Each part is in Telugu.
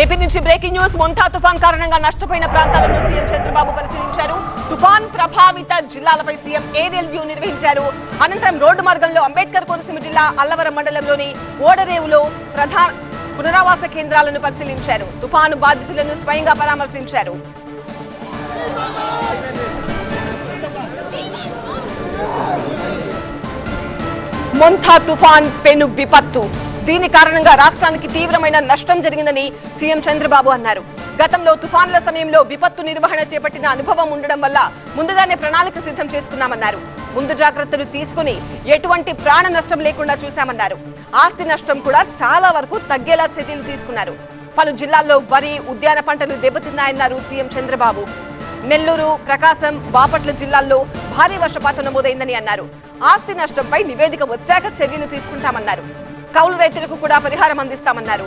ఏపీ నుంచి బ్రేకింగ్ న్యూస్. మొంతా తుఫాన్ కారణంగా నష్టపోయిన ప్రాంతాలను సీఎం చంద్రబాబు పరిశీలించారు. తుఫాన్ ప్రభావిత జిల్లాలపై సీఎం ఏరియల్ వ్యూ నిర్వహించారు. అనంతరం రోడ్డు మార్గంలో అంబేద్కర్ కోనసీమ జిల్లా అల్లవరం మండలంలోని ఓడరేవులో ప్రధాన పునరావాస కేంద్రాలను పరిశీలించారు. తుఫాను బాధితులను స్వయంగా పరామర్శించారు. మొంతా తుఫాన్ పెను విపత్తు. దీని కారణంగా రాష్ట్రానికి తీవ్రమైన నష్టం జరిగిందని సీఎం చంద్రబాబు అన్నారు. గతంలో తుఫాన్ల సమయంలో విపత్తు నిర్వహణ చేపట్టిన అనుభవం ఉండడం వల్ల ముందుగానే ప్రణాళిక సిద్ధం చేసుకున్నామన్నారు. ముందు జాగ్రత్తలు తీసుకుని ఎటువంటి ప్రాణ నష్టం లేకుండా చూశామన్నారు. ఆస్తి నష్టం కూడా చాలా వరకు తగ్గేలా చర్యలు తీసుకున్నారు. పలు జిల్లాల్లో వరి ఉద్యాన పంటలు దెబ్బతిన్నాయన్నారు సీఎం చంద్రబాబు. నెల్లూరు ప్రకాశం బాపట్ల జిల్లాల్లో భారీ వర్షపాతం నమోదైందని అన్నారు. ఆస్తి నష్టంపై నివేదిక వచ్చాక చర్యలు తీసుకుంటామన్నారు. కౌలు రైతులకు కూడా పరిహారం అందిస్తామన్నారు.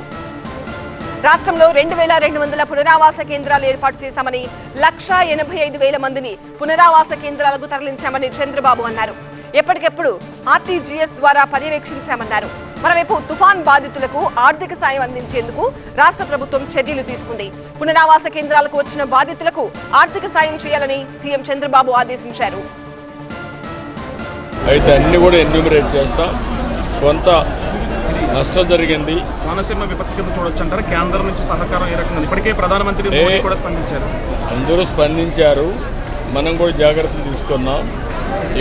రాష్ట్రంలో రెండు వేల రెండు వందల పునరావాస కేంద్రాలు ఏర్పాటు చేశామని లక్షా ఎనభై ఐదు వేల మందిని పునరావాస కేంద్రాలకు తరలించామని చంద్రబాబు అన్నారు. ఎప్పటికెప్పుడు ఆర్టీజీఎస్ ద్వారా పర్యవేక్షించామన్నారు. మరోవైపు తుఫాన్ బాధితులకు ఆర్థిక సాయం అందించేందుకు రాష్ట్ర ప్రభుత్వం చర్యలు తీసుకుంది. పునరావాస కేంద్రాలకు వచ్చిన బాధితులకు ఆర్థిక సాయం చేయాలని సీఎం చంద్రబాబు ఆదేశించారు. అయితే అన్ని కూడా ఎన్యూమరేట్ చేస్తాం. కొంత నష్టం జరిగింది. కోనసీమ విపత్తు కింద చూడొచ్చు అంటారు? కేంద్రం నుంచి సహకారం ఏ రకంగా? ఇప్పటికే ప్రధానమంత్రి మోడీ కూడా స్పందించారు. అందరూ స్పందించారు. మనం కూడా జాగ్రత్తలు తీసుకున్నాం.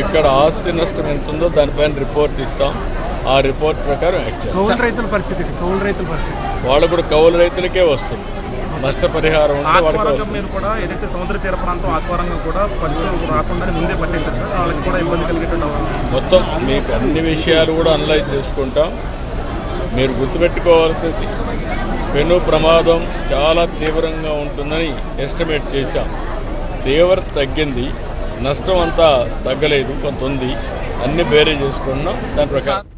ఇక్కడ ఆస్తి నష్టం ఎంత ఉందో దానిపైన రిపోర్ట్ ఇస్తాం. ఆ రిపోర్ట్ ప్రకారం యాక్ట్ చేస్తాం. కౌలు రైతుల పరిస్థితి కౌలు రైతుల పరిస్థితి. వాళ్ళు కూడా కౌలు రైతులకే వస్తుంది. నష్టపరిహారం మీద కూడా ఏదైతే సముద్ర తీర ప్రాంతం ఆత్మరంగం కూడా పరిస్థితులు రాకుండానే ముందే పట్టేశారు సార్. వాళ్ళకి కూడా ఇబ్బంది కలిగేటట్టు. మొత్తం మీకు అన్ని విషయాలు కూడా అనలైజ్ చేసుకుంటాం. మీరు గుర్తుపెట్టుకోవాల్సింది పెను ప్రమాదం చాలా తీవ్రంగా ఉంటుందని ఎస్టిమేట్ చేశాం. తీవ్రత తగ్గింది నష్టం అంతా తగ్గలేదు కొంత ఉంది అన్ని బేరే చేసుకున్నాం దాని ప్రకారం